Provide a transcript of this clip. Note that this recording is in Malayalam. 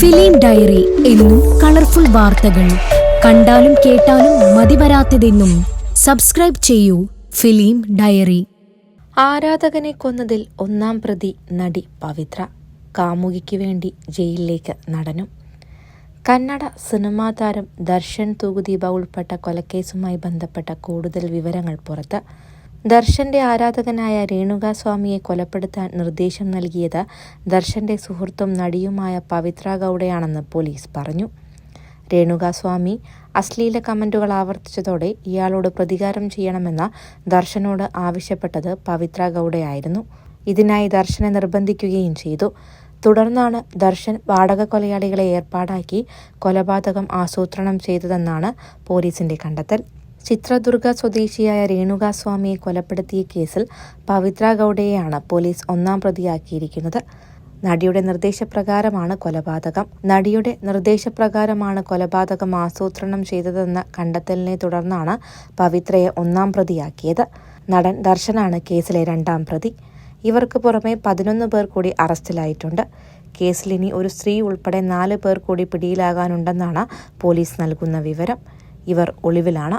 ഫിലിം ഡയറി എന്നും കളർഫുൾ വാർത്തകൾ. കണ്ടാലും കേട്ടാലും മതിവരാത്തതെന്നും സബ്സ്ക്രൈബ് ചെയ്യൂ ഫിലിം ഡയറി. ആരാധകനെ കൊന്നതിൽ ഒന്നാം പ്രതി നടി പവിത്ര കാമുകിക്ക് വേണ്ടി ജയിലിലേക്ക് നടനും. കന്നഡ സിനിമാ താരം ദർശൻ തൂകുദീപ ഉൾപ്പെട്ട കൊലക്കേസുമായി ബന്ധപ്പെട്ട കൂടുതൽ വിവരങ്ങൾ പുറത്ത് ദർശന്റെ ആരാധകനായ രേണുകാസ്വാമിയെ കൊലപ്പെടുത്താൻ നിർദ്ദേശം നൽകിയത് ദർശന്റെ സുഹൃത്തും നടിയുമായ പവിത്ര ഗൌഡയാണെന്ന് പോലീസ് പറഞ്ഞു. രേണുകാസ്വാമി അശ്ലീല കമന്റുകൾ ആവർത്തിച്ചതോടെ ഇയാളോട് പ്രതികാരം ചെയ്യണമെന്ന ദർശനോട് ആവശ്യപ്പെട്ടത് പവിത്ര ഗൌഡയായിരുന്നു. ഇതിനായി ദർശനെ നിർബന്ധിക്കുകയും ചെയ്തു. തുടർന്നാണ് ദർശൻ വാടക കൊലയാളികളെ ഏർപ്പാടാക്കി കൊലപാതകം ആസൂത്രണം ചെയ്തതെന്നാണ് പോലീസിന്റെ കണ്ടെത്തൽ. ചിത്രദുർഗ സ്വദേശിയായ രേണുകാസ്വാമിയെ കൊലപ്പെടുത്തിയ കേസിൽ പവിത്ര ഗൗഡയെയാണ് പോലീസ് ഒന്നാം പ്രതിയാക്കിയിരിക്കുന്നത്. നടിയുടെ നിർദ്ദേശപ്രകാരമാണ് കൊലപാതകം. നടിയുടെ നിർദ്ദേശപ്രകാരമാണ് കൊലപാതകം ആസൂത്രണം ചെയ്തതെന്ന കണ്ടെത്തലിനെ തുടർന്നാണ് പവിത്രയെ ഒന്നാം പ്രതിയാക്കിയത്. നടൻ ദർശനാണ് കേസിലെ രണ്ടാം പ്രതി. ഇവർക്ക് പുറമെ പതിനൊന്ന് പേർ കൂടി അറസ്റ്റിലായിട്ടുണ്ട്. കേസിൽ ഇനി ഒരു സ്ത്രീ ഉൾപ്പെടെ നാല് പേർ കൂടി പിടിയിലാകാനുണ്ടെന്നാണ് പോലീസ് നൽകുന്ന വിവരം. ഇവർ ഒളിവിലാണ്.